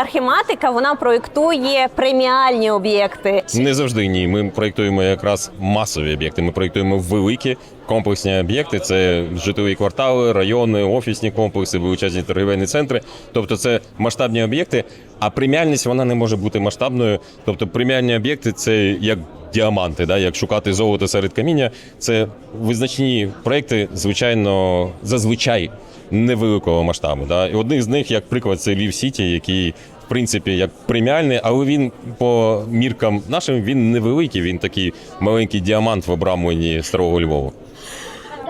архіматика вона проєктує преміальні об'єкти. Не завжди ні. Ми проєктуємо якраз масові об'єкти. Ми проєктуємо великі комплексні об'єкти. Це житлові квартали, райони, офісні комплекси, величезні торгівельні центри. Тобто це масштабні об'єкти. А преміальність вона не може бути масштабною. Тобто преміальні об'єкти це як діаманти, да? як шукати золото серед каміння. Це визначні проекти, звичайно, зазвичай невеликого масштабу. Да? І один з них, як приклад, це Львів Сіті, який в принципі як преміальний, але він по міркам нашим він невеликий. Він такий маленький діамант в обрамленні старого Львова.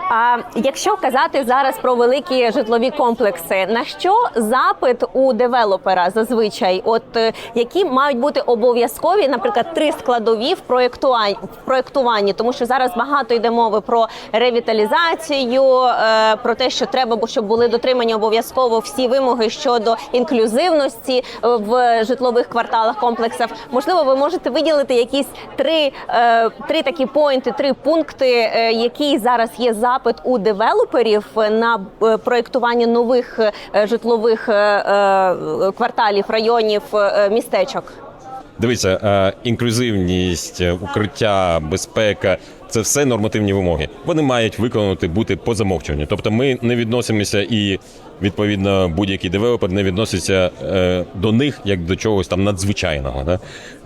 А якщо казати зараз про великі житлові комплекси, на що запит у девелопера зазвичай? От е, які мають бути обов'язкові, наприклад, три складові в проєктуванні, тому що зараз багато йде мови про ревіталізацію, е, про те, що треба, щоб були дотримані обов'язково всі вимоги щодо інклюзивності е, в житлових кварталах, комплексах. Можливо, ви можете виділити якісь три, три такі поінти, три пункти, які зараз є запит у девелоперів на е, проєктування нових е, житлових е, е, кварталів, районів, е, містечок. Дивіться, е, інклюзивність, е, укриття, безпека це все нормативні вимоги. Вони мають виконувати бути по замовчуванню. Тобто ми не відносимося і відповідно будь-який девелопер не відноситься е, до них як до чогось там надзвичайного. Да?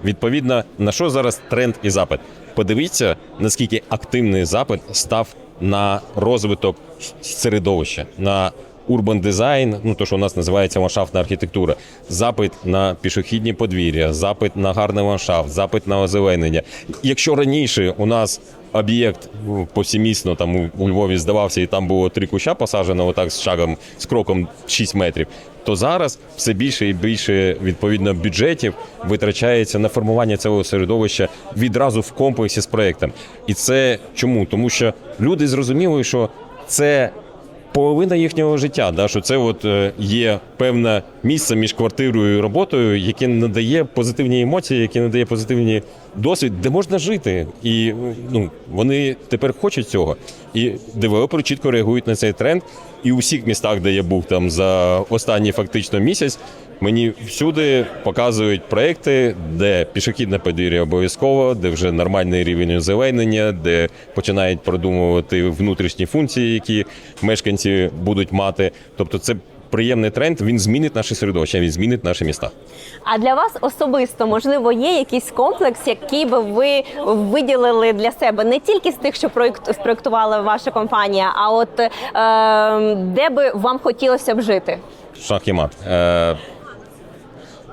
Відповідно, на що зараз тренд і запит? Подивіться, наскільки активний запит став на розвиток середовища. на урбан дизайн, ну то що у нас називається ландшафтна архітектура, запит на пішохідні подвір'я, запит на гарний ландшафт, запит на озеленення. Якщо раніше у нас об'єкт ну, повсімісно там у- Львові здавався, і там було три куща посаджено, отак з шагом з кроком 6 метрів. То зараз все більше і більше відповідно бюджетів витрачається на формування цього середовища відразу в комплексі з проектом. І це чому? Тому що люди зрозуміли, що це половина їхнього життя, да, що це от е, є певне місце між квартирою і роботою, яке надає позитивні емоції, яке надає позитивні досвід, де можна жити. І ну, вони тепер хочуть цього. І девелопери чітко реагують на цей тренд. І у всіх містах, де я був там за останній фактично місяць, Мені всюди показують проекти, де пішохідне подвір'я обов'язково, де вже нормальний рівень озеленення, де починають продумувати внутрішні функції, які мешканці будуть мати. Тобто, це приємний тренд. Він змінить наше середовище, він змінить наші міста. А для вас особисто можливо є якийсь комплекс, який би ви виділили для себе не тільки з тих, що проєкт спроєктувала ваша компанія, а от е, де би вам хотілося б жити? Шах і мат. Е,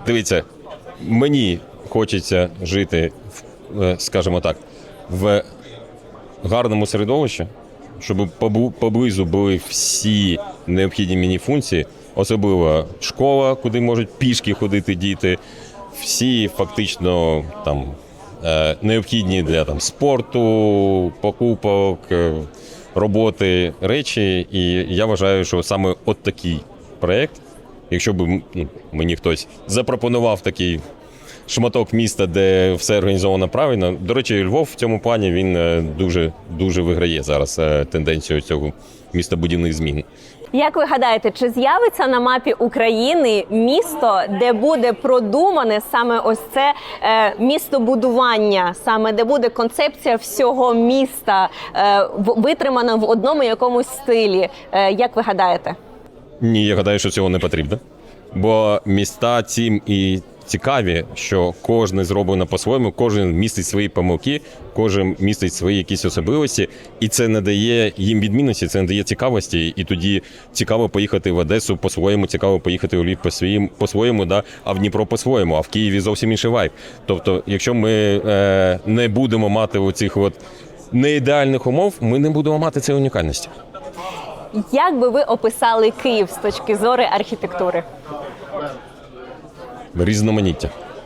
дивіться, мені хочеться жити, е, скажімо так, в гарному середовищі, щоб поблизу були всі необхідні мені функції, особливо школа, куди можуть пішки ходити діти, всі фактично там. е, Необхідні для там спорту, покупок, е, роботи речі. І я вважаю, що саме от такий проєкт, якщо б ну, мені хтось запропонував такий шматок міста, де все організовано правильно. До речі, Львов в цьому плані він е, дуже дуже виграє зараз е, тенденцію цього містобудівних змін. Як ви гадаєте, чи з'явиться на мапі України місто, де буде продумане саме ось це е, містобудування, саме де буде концепція всього міста, витримана в одному якомусь стилі? Як ви гадаєте? Ні, я гадаю, що цього не потрібно. Бо міста цим і цікаві, що кожне зроблено по-своєму, кожен містить свої помилки, кожен містить свої якісь особливості, і це не дає їм відмінності, це не дає цікавості. І тоді цікаво поїхати в Одесу по-своєму, цікаво поїхати у Львів по по-своєму, да, а в Дніпро по-своєму, а в Києві зовсім інший вайб. Тобто, якщо ми е, не будемо мати оцих от неідеальних умов, ми не будемо мати цієї унікальності. Як би ви описали Київ з точки зору архітектури? Різноманіття.